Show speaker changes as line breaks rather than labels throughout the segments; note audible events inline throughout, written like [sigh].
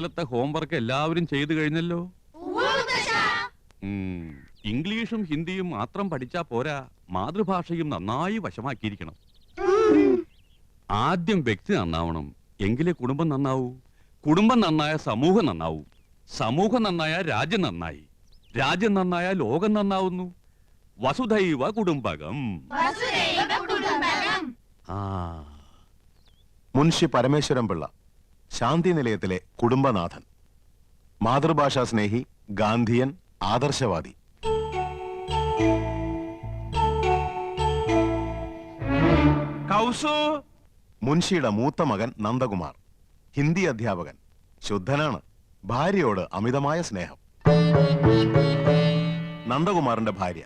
ഇന്നലത്തെ ഹോംവർക്ക് എല്ലാവരും ചെയ്തു കഴിഞ്ഞല്ലോ? ഇംഗ്ലീഷും ഹിന്ദിയും മാത്രം പഠിച്ചാ പോരാ മാതൃഭാഷയും നന്നായി വശമാക്കിയിരിക്കണം. ആദ്യം വ്യക്തി നന്നാവണം എങ്കിലേ കുടുംബം നന്നാവൂ. കുടുംബം നന്നായ സമൂഹം നന്നാവൂ. സമൂഹം നന്നായ രാജ്യം നന്നായി. രാജ്യം നന്നായ ലോകം നന്നാവുന്നു. വസുധൈവ കുടുംബകം. ആ.
മുൻഷി പരമേശ്വരൻ പിള്ള ശാന്തി നിലയത്തിലെ കുടുംബനാഥൻ. മാതൃഭാഷാ സ്നേഹി ഗാന്ധിയൻ ആദർശവാദി.
കൗസു.
മുൻഷിയുടെ മൂത്ത മകൻ നന്ദകുമാർ. ഹിന്ദി അധ്യാപകൻ. ശുദ്ധനാണ്. ഭാര്യയോട് അമിതമായ സ്നേഹം. നന്ദകുമാറിന്റെ ഭാര്യ.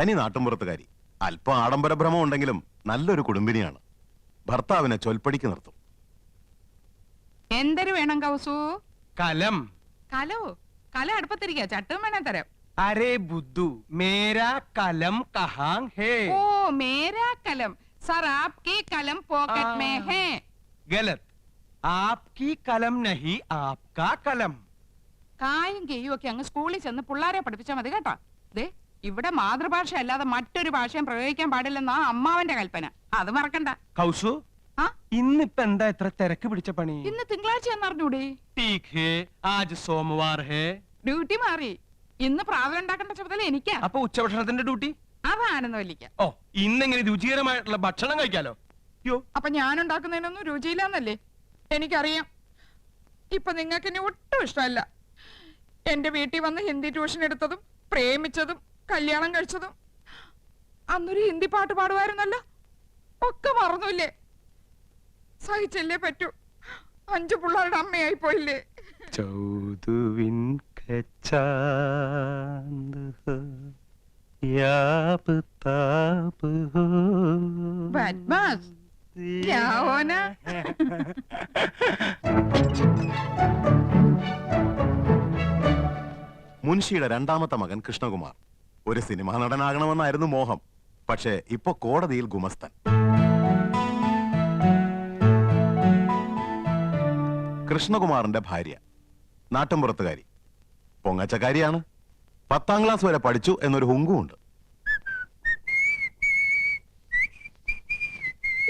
തനി നാട്ടുമ്പുറത്തുകാരി അല്പം ആഡംബര ഭ്രമം ഉണ്ടെങ്കിലും നല്ലൊരു കുടുംബിനിയാണ്. ഭർത്താവിനെ ചൊൽപ്പടിക്ക് നിർത്തും.
എന്തൊരു വേണം കൗസു?
കലം.
കലോ? കല അടുപ്പത്തിരിക്കുക ചട്ടും വേണം തരാം.
അരേ ബുദ്ധു മേരാ കലം കഹാങ് ഹേ.
ഓ മേരാ കലം. സർ ആപ്കി കലം പോക്കറ്റ് മേ ഹേ.
ഗലത്. ആപ്കി കലം നഹി ആപ്കാ കലം.
കായും കെയ്യും ഒക്കെ അങ്ങ് സ്കൂളിൽ ചെന്ന് പിള്ളേരെ പഠിപ്പിച്ചാൽ മതി കേട്ടോ. ദേ ഇവിടെ മാതൃഭാഷ അല്ലാതെ മറ്റൊരു ഭാഷയും പ്രയോഗിക്കാൻ പാടില്ലെന്നാ അമ്മാവന്റെ കൽപ്പന. അത് മറക്കണ്ട.
കൗസു ഇന്നിപ്പ എന്താ ഇത്ര തിരക്ക് പിടിച്ച പണി?
ഇന്ന് തിങ്കളാഴ്ച
ഹേ ആജ് സോമവാർ ഹേ.
ഡ്യൂട്ടി മാറി. ഇന്ന് പ്രാവൽ ഉണ്ടാക്കേണ്ട ചുമതല എനിക്കാ.
അപ്പൊ ഉച്ചഭക്ഷണത്തിന്റെ ഡ്യൂട്ടി?
അതാണെന്ന് വലിക്ക
ഓ ഇന്നെങ്ങനെ രുചികരമായിട്ടുള്ള ഭക്ഷണം കഴിക്കാലോ?
അപ്പൊ ഞാൻ ഉണ്ടാക്കുന്നതിനൊന്നും രുചിയില്ലെന്നല്ലേ? എനിക്കറിയാം. ഇപ്പൊ നിങ്ങൾക്ക് എന്നെ ഒട്ടും ഇഷ്ടമല്ല. എന്റെ വീട്ടിൽ വന്ന് ഹിന്ദി ട്യൂഷൻ എടുത്തതും പ്രേമിച്ചതും കല്യാണം കഴിച്ചതും. അന്നൊരു ഹിന്ദി പാട്ട് പാടുമായിരുന്നല്ലോ ഒക്കെ മറന്നുല്ലേ? സഹിച്ചല്ലേ പറ്റൂ. അഞ്ചു പിള്ളേരുടെ അമ്മയായി പോയില്ലേ.
ചൗതുവിൻ ഹോ.
ബദ്മാസ്.
മുൻഷിയുടെ രണ്ടാമത്തെ മകൻ കൃഷ്ണകുമാർ. ഒരു സിനിമാ നടനാകണമെന്നായിരുന്നു മോഹം. പക്ഷേ ഇപ്പൊ കോടതിയിൽ ഗുമസ്തൻ. കൃഷ്ണകുമാറിന്റെ ഭാര്യ. നാട്ടിൻപുറത്തുകാരി പൊങ്ങച്ചക്കാരിയാണ്. പത്താം ക്ലാസ് വരെ പഠിച്ചു എന്നൊരു ഹുങ്കുമുണ്ട്.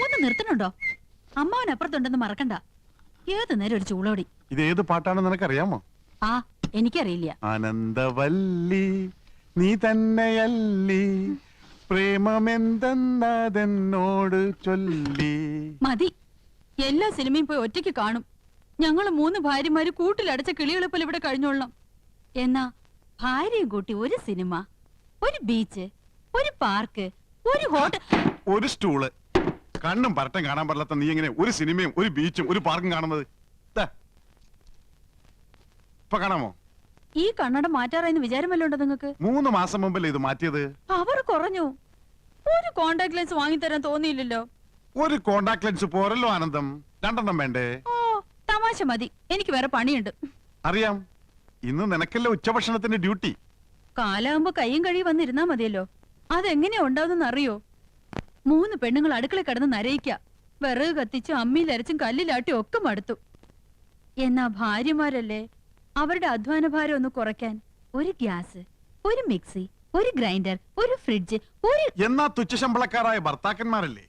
ഒന്ന് നിർത്തണുണ്ടോ അമ്മാവൻ അപ്പുറത്തുണ്ടെന്ന് മറക്കണ്ട. ഏത് നേരം ഒരു ചൂളോടി.
ഇത് ഏത് പാട്ടാണെന്ന് നിനക്കറിയാമോ?
ആ എനിക്കറിയില്ല.
ആനന്ദവല്ലി നീ തന്നെയല്ലി പ്രേമമെന്തെന്നതെന്നോട് ചൊല്ലി.
മതി. എല്ലാ സിനിമയും പോയി ഒറ്റയ്ക്ക് കാണും. ഞങ്ങൾ മൂന്ന് ഭാര്യമാര് കൂട്ടിലടച്ച കിളികളെ പോലെ ഇവിടെ കഴിഞ്ഞോളണം. എന്നാ ഭാര്യയും കൂട്ടി ഒരു സിനിമ ഒരു ബീച്ച് ഒരു പാർക്ക് ഒരു ഹോട്ടൽ
ഒരു സ്റ്റൂൾ. കണ്ണും പരട്ടം കാണാൻ പറ്റാത്ത നീ എങ്ങനെ ഒരു സിനിമയും ഒരു ബീച്ചും ഒരു പാർക്കും കാണുന്നത്? ദാ. ഇപ്പൊ കാണാമോ?
ഈ കണ്ണട മാറ്റാറായെന്ന് വിചാരമല്ലോ ഉണ്ടോ നിങ്ങക്ക്?
മൂന്ന് മാസം മുമ്പല്ലേ ഇത് മാറ്റിയത്?
അവർ കുറഞ്ഞു. ഒരു കോണ്ടാക്ട് ലെൻസ് വാങ്ങി തരാൻ തോന്നിയില്ലല്ലോ.
ഒരു കോണ്ടാക്ട് ലെൻസ് പോരല്ലോ ആനന്ദം. രണ്ടെണ്ണം വേണ്ടേ?
തമാശ മതി. എനിക്ക് വേറെ പണിയുണ്ട്.
അറിയാം. ഇന്ന് നിനക്കല്ലേ ഉച്ചഭക്ഷണത്തിന്റെ ഡ്യൂട്ടി?
കാലാകുമ്പോ കയ്യും കഴി വന്നിരുന്നാ മതിയല്ലോ. അതെങ്ങനെയാ ഉണ്ടാവുന്ന അറിയോ മൂന്ന് പെണ്ണുങ്ങൾ അടുക്കള കിടന്ന് നരയിക്ക. വിറക് കത്തിച്ചും അമ്മിയിൽ അരച്ചും കല്ലിലാട്ടിയും ഒക്കെ മടുത്തു. എന്നാ ഭാര്യമാരല്ലേ? അവരുടെ അധ്വാന ഭാരം ഒന്ന് കുറയ്ക്കാൻ. ഒരു ഗ്യാസ് ഒരു മിക്സി ഒരു ഗ്രൈൻഡർ ഒരു ഫ്രിഡ്ജ് ഒരു
എന്നാ തുച്ഛശമ്പളക്കാരായ ഭർത്താക്കന്മാരല്ലേ?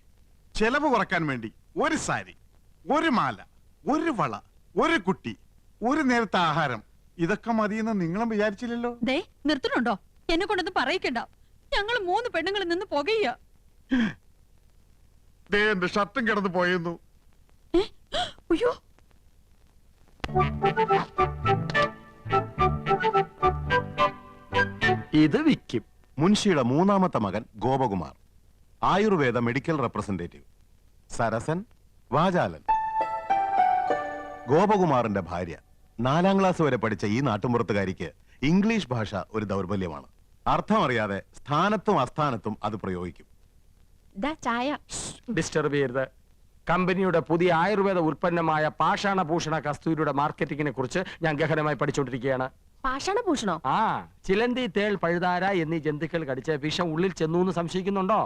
ചെലവ് കുറയ്ക്കാൻ വേണ്ടി ഒരു സാരി ഒരു മാല. ഒരു വള ഒരു കുട്ടി ഒരു നേരത്തെ ആഹാരം. ഇതൊക്കെ മതിയെന്ന് നിങ്ങളും വിചാരിച്ചില്ലല്ലോ?
ദേ നിർത്തണുണ്ടോ എന്നെ കൊണ്ടൊന്നും പറയിക്കണ്ട. ഞങ്ങൾ മൂന്ന് പെണ്ണുങ്ങളിൽ നിന്ന് പുകയ്യ
ദേ എന്റെ ഷർട്ടും കിടന്നു പോയിരുന്നു
അയ്യോ.
ഇത് വിക്കും.
മുൻഷിയുടെ മൂന്നാമത്തെ മകൻ ഗോപകുമാർ. Ayurveda medical representative. സരസൻ വാചാലൻ. ഗോപകുമാറിന്റെ ഭാര്യ നാലാം ക്ലാസ് വരെ പഠിച്ച ഈ നാട്ടുമ്പുറത്തുകാരിക്ക് ഇംഗ്ലീഷ് ഭാഷ ഒരു ദൗർബല്യമാണ്. അർത്ഥം അറിയാതെ സ്ഥാനത്തും അസ്ഥാനത്തും അത് പ്രയോഗിക്കും.
ചായ.
ഡിസ്റ്റർബ് ചെയ്യരുത്. കമ്പനിയുടെ പുതിയ ആയുർവേദ ഉൽപ്പന്നമായ പാഷാണഭൂഷണ കസ്തൂരിയുടെ മാർക്കറ്റിംഗിനെ കുറിച്ച് ഞാൻ ഗഹനമായി പഠിച്ചുകൊണ്ടിരിക്കുകയാണ്
പാഷാണഭൂഷണോ
ആ ചിലന്തി തേൾ പഴുതാര എന്നീ ജന്തുക്കൾ കടിച്ച് വിഷം ഉള്ളിൽ ചെന്നു എന്ന് സംശയിക്കുന്നുണ്ടോ?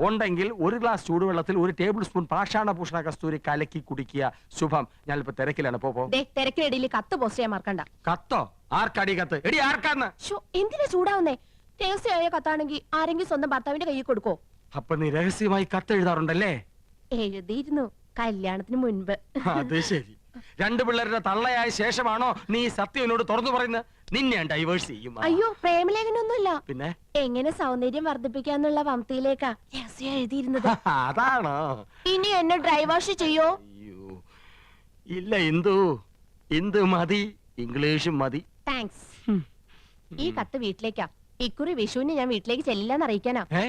ഉണ്ടെങ്കിൽ ഒരു ഗ്ലാസ് ചൂടുവെള്ളത്തിൽ ഒരു ടേബിൾ സ്പൂൺ പാഷാണഭൂഷണ കസ്തൂരി കലക്കി കുടിക്കുക. ശുഭം. ഞാനിപ്പോ തിരക്കിലാണ്. പോ പോ.
ദേ തിരക്കിനിടയിൽ കത്ത് പോസ്റ്റ് ചെയ്യാൻ മറക്കണ്ട.
കത്തോ? ആർക്കടി കത്ത്? എടി ആർക്കാന്ന്?
എന്തിനാ ചൂടാവുന്നേ? രഹസ്യമായ കത്താണെങ്കിൽ ആരെങ്കിലും സ്വന്തം ഭർത്താവിന്റെ കയ്യിൽ കൊടുക്കോ.
അപ്പൊ നീ രഹസ്യമായി കത്ത് എഴുതാറുണ്ടല്ലേ?
എഴുതിയിരുന്നു കല്യാണത്തിന് മുൻപ്.
അത് ശരി. രണ്ടു പിള്ളേരുടെ തള്ളയായ ശേഷമാണോ നീ സത്യം എന്നോട് തുറന്നു പറയുന്നത്? നിന്നെ ഞാൻ ഡൈവേഴ്സ് ചെയ്യും ആ.
അയ്യോ പ്രേമലേഖനൊന്നുമില്ല.
പിന്നെ?
എങ്ങനെ സൗന്ദര്യം വർദ്ധിപ്പിക്കാന്നുള്ള വംതിയിലേക്കാ രഹസ്യം എഴുതിയിരുന്നത്. [laughs]
അതാണോ?
ഇനി എന്നെ ഡ്രൈവാഷ് ചെയ്യോ?
അയ്യോ. ഇല്ല ഇന്ദു. ഇന്ദു മതി. ഇംഗ്ലീഷും മതി.
താങ്ക്സ് ഈ കത്ത് വീട്ടിലേക്കാ. ഇക്കുറി വിഷുവിന് ഞാൻ വീട്ടിലേക്ക് ചെല്ലില്ലെന്ന് അറിയിക്കാനാ.
ഏ?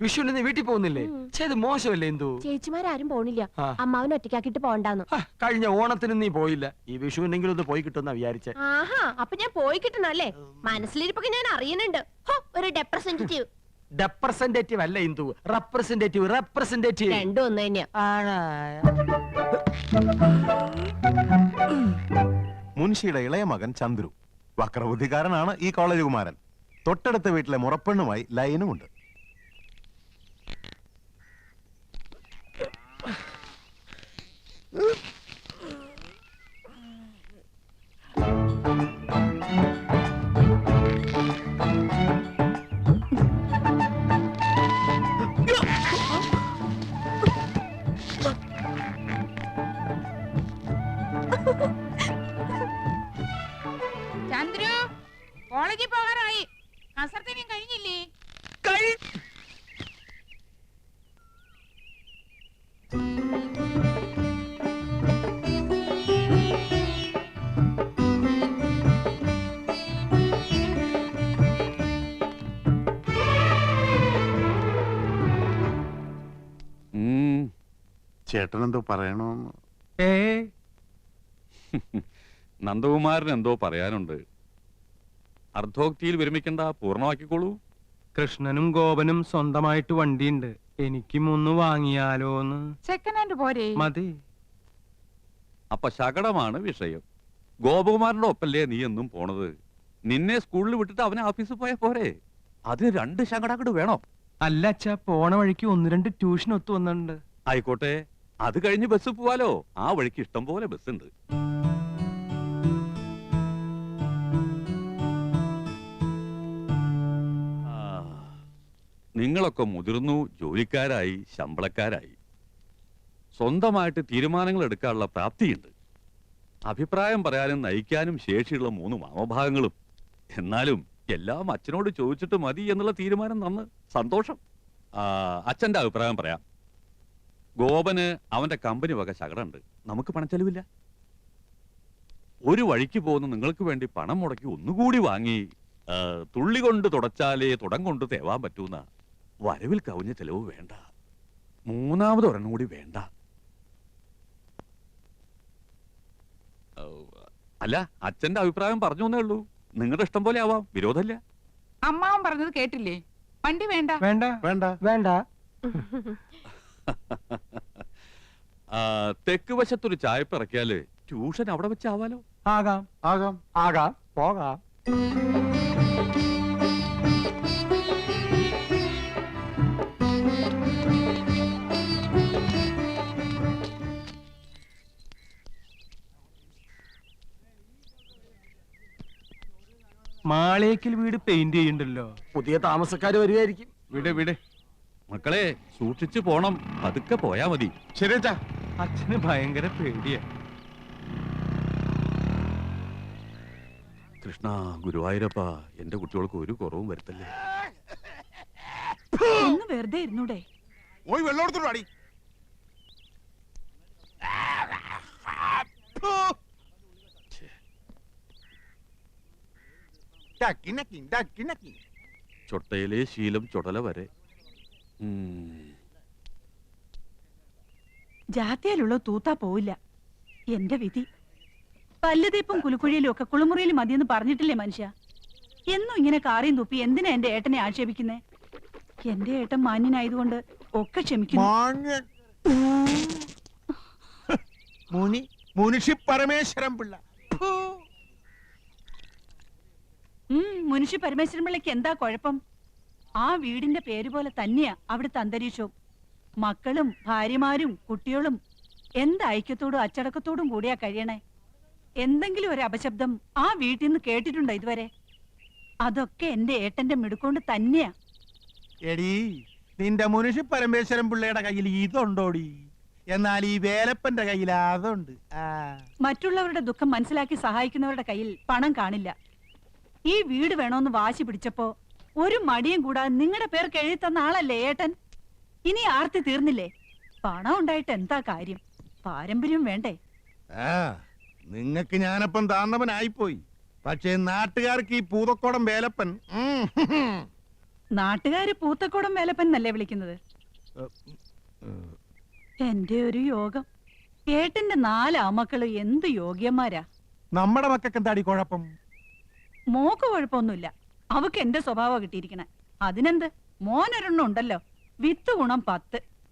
വിഷുവിന് നീ വീട്ടിൽ പോകുന്നില്ലേ? ചെയ്ത് മോശമല്ലേ ഇന്ദു
ചേച്ചിമാരും പോണില്ല.
ആ.
അമ്മാവൻ ഒറ്റയ്ക്കാക്കിട്ട് പോണ്ടാന്ന്
ഹ, കഴിഞ്ഞ ഓണത്തിന് നീ പോയില്ല. ഈ വിഷുവിനെങ്കിലും ഒന്ന് പോയി കിട്ടുന്ന വിചാരിച്ചേ.
ആഹാ അപ്പൊ ഞാൻ പോയി കിട്ടണല്ലേ? മനസ്സിലിരിപ്പൊക്കെ ഞാൻ അറിയുന്നുണ്ട്. ഹോ, ഒരു ഡെപ്രസെന്റേറ്റീവ്
റെപ്രസെന്റേറ്റീവ് അല്ല ഇന്ദു. റെപ്രസെന്റേറ്റീവ് റെപ്രസെന്റേറ്റീവ്
രണ്ടും ഒന്ന് തന്നെയാ.
മുൻഷിയുടെ ഇളയ മകൻ ചന്ദ്രു. വക്രബുദ്ധിക്കാരനാണ് ഈ കോളേജ് കുമാരൻ. തൊട്ടടുത്ത വീട്ടിലെ മുറപ്പെണ്ണുമായി ലൈനുമുണ്ട്.
കോളേജിൽ പോകാറായി. കസർത്തിനും കഴിഞ്ഞില്ലേ?
ചേട്ടനെന്തോ
ചേട്ടൻ എന്തോ പറയണോന്ന്.
ഏ? [laughs]
നന്ദകുമാരൻ എന്തോ പറയാനുണ്ട്. അർദ്ധോക്തിയിൽ വിരമിക്കണ്ട പൂർണമാക്കിക്കോളൂ.
കൃഷ്ണനും ഗോപനും സ്വന്തമായിട്ട് വണ്ടിയുണ്ട്. എനിക്കും ഒന്ന്
സെക്കൻഡ് ഹാൻഡ് പോരെ?
മതി.
അപ്പൊ ശകടമാണ് വിഷയം. ഗോപകുമാരന്റെ ഒപ്പല്ലേ നീ എന്നും പോണത്? നിന്നെ സ്കൂളിൽ വിട്ടിട്ട് അവനെ ഓഫീസിൽ പോയാ പോരെ? അതിന് രണ്ട് ശകടാക്കട് വേണോ?
അല്ല അച്ഛാ പോണ വഴിക്ക് ഒന്ന് രണ്ട് ട്യൂഷൻ ഒത്തു വന്നിട്ടുണ്ട്.
ആയിക്കോട്ടെ അത് കഴിഞ്ഞ് ബസ് പോവാലോ. ആ വഴിക്ക് ഇഷ്ടം പോലെ ബസ് ഉണ്ട് നിങ്ങളൊക്കെ മുതിർന്നു ജോലിക്കാരായി ശമ്പളക്കാരായി. സ്വന്തമായിട്ട് തീരുമാനങ്ങൾ എടുക്കാനുള്ള പ്രാപ്തിയുണ്ട്. അഭിപ്രായം പറയാനും നയിക്കാനും ശേഷിയുള്ള മൂന്ന് മാമഭാഗങ്ങളും. എന്നാലും എല്ലാം അച്ഛനോട് ചോദിച്ചിട്ട് മതി എന്നുള്ള തീരുമാനം നന്ന് സന്തോഷം. അച്ഛന്റെ അഭിപ്രായം പറയാം. ഗോപന് അവന്റെ കമ്പനി വക ശകടുണ്ട് നമുക്ക് പണച്ചെലവില്ല ഒരു വഴിക്ക് പോകുന്ന നിങ്ങൾക്ക് വേണ്ടി പണം മുടക്കി ഒന്നുകൂടി വാങ്ങി തുള്ളി കൊണ്ട് തുടച്ചാലേ തുടം കൊണ്ട് തേവാൻ പറ്റൂന്ന വരവിൽ കവിഞ്ഞ ചെലവ് വേണ്ട. മൂന്നാമത് ഒരെണ്ണം കൂടി വേണ്ട. അല്ല അച്ഛന്റെ അഭിപ്രായം പറഞ്ഞു എന്നേ ഉള്ളൂ. നിങ്ങളുടെ ഇഷ്ടം പോലെ ആവാം വിരോധമില്ല.
അമ്മാവൻ പറഞ്ഞത് കേട്ടില്ലേ? വണ്ടി വേണ്ട.
വേണ്ട.
വേണ്ട.
വേണ്ട.
ആ, തെക്ക് വശത്തൊരു ചായപ്പ് ഇറക്കിയാൽ ട്യൂഷൻ അവിടെ വെച്ചാവാലോ
ആകാം.
ആകാം.
ആകാം. പോകാം.
മാളേക്കിൽ വീട് പെയിന്റ് ചെയ്യണ്ടല്ലോ
പുതിയ താമസക്കാർ വരുവായിരിക്കും.
വിട് വിട്.
മക്കളെ സൂക്ഷിച്ചു പോണം. പതുക്കെ പോയാ മതി.
ശരി അച്ഛാ.
അച്ഛന് ഭയങ്കര പേടിയാ.
കൃഷ്ണ ഗുരുവായൂരപ്പ എന്റെ കുട്ടികൾക്ക് ഒരു കുറവും വരുത്തല്ലേ?
ഒന്ന് വെറുതെ ഇരുന്നൂടെ.
പോയി വെള്ളം എടുത്തോളൂ
ചൊട്ടയിലെ ശീലം ചുടല വരെ.
ജാത്തയിലുള്ള തൂത്താ പോവില്ല. എന്റെ വിധി. പല്ലുതീപ്പും കുലുക്കുഴിയിലും ഒക്കെ കുളിമുറിയിലും മതിയെന്ന് പറഞ്ഞിട്ടില്ലേ മനുഷ്യ? എന്നും ഇങ്ങനെ കാറിയും തുപ്പി എന്തിനാ എന്റെ ഏട്ടനെ ആക്ഷേപിക്കുന്നേ? എന്റെ ഏട്ടൻ മാന്യനായതുകൊണ്ട് ഒക്കെ ക്ഷമിക്കുന്നു.
പരമേശ്വരം പിള്ള.
മുനുഷ്യ പരമേശ്വരൻ പിള്ളയ്ക്ക് എന്താ കുഴപ്പം? ആ വീടിന്റെ പേര് പോലെ തന്നെയാ അവിടുത്തെ അന്തരീക്ഷവും. മക്കളും ഭാര്യമാരും കുട്ടികളും എന്ത് ഐക്യത്തോടും അച്ചടക്കത്തോടും കൂടിയാ കഴിയണേ? എന്തെങ്കിലും ഒരു അപശബ്ദം ആ വീട്ടിൽ നിന്ന് കേട്ടിട്ടുണ്ടോ ഇതുവരെ? അതൊക്കെ എന്റെ ഏട്ടന്റെ മിടുക്കൊണ്ട് തന്നെയാ.
എടീ നിന്റെ മുനുഷ്യ പരമേശ്വരൻ പിള്ളയുടെ കയ്യിൽ ഇതുണ്ടോടി? എന്നാൽ ഈ വേലപ്പന്റെ കയ്യിൽ അതുണ്ട്.
മറ്റുള്ളവരുടെ ദുഃഖം മനസ്സിലാക്കി സഹായിക്കുന്നവരുടെ കയ്യിൽ പണം കാണില്ല. ഈ വീട് വേണോന്ന് വാശി പിടിച്ചപ്പോ ഒരു മടിയും കൂടാതെ നിങ്ങളുടെ പേർക്ക് എഴുതി തന്ന ആളല്ലേ ഏട്ടൻ? ഇനി ആർത്തി തീർന്നില്ലേ? പണം ഉണ്ടായിട്ട് എന്താ കാര്യം? പാരമ്പര്യം വേണ്ടേ?
ആ നിങ്ങക്ക് ഞാനപ്പം താന്നവനായിപ്പോയി. പക്ഷേ നാട്ടുകാർക്ക് ഈ പൂതക്കോടം വേലപ്പൻ ഉം, ഹും, ഹും.
നാട്ടുകാര് പൂത്തക്കോടം വേലപ്പൻ എന്നല്ലേ വിളിക്കുന്നത്? എന്റെ ഒരു യോഗം. ഏട്ടന്റെ നാല് ആമക്കൾ എന്ത് യോഗ്യന്മാരാ?
നമ്മുടെ മക്കൾക്ക് എന്താടി കുഴപ്പം?
മോക്ക് കുഴപ്പമൊന്നുമില്ല. അവക്ക് എന്റെ സ്വഭാവം കിട്ടിയിരിക്കണേ. അതിനെന്ത്? മോനൊരെണ്ണം ഉണ്ടല്ലോ. വിത്ത് ഗുണം പത്ത്.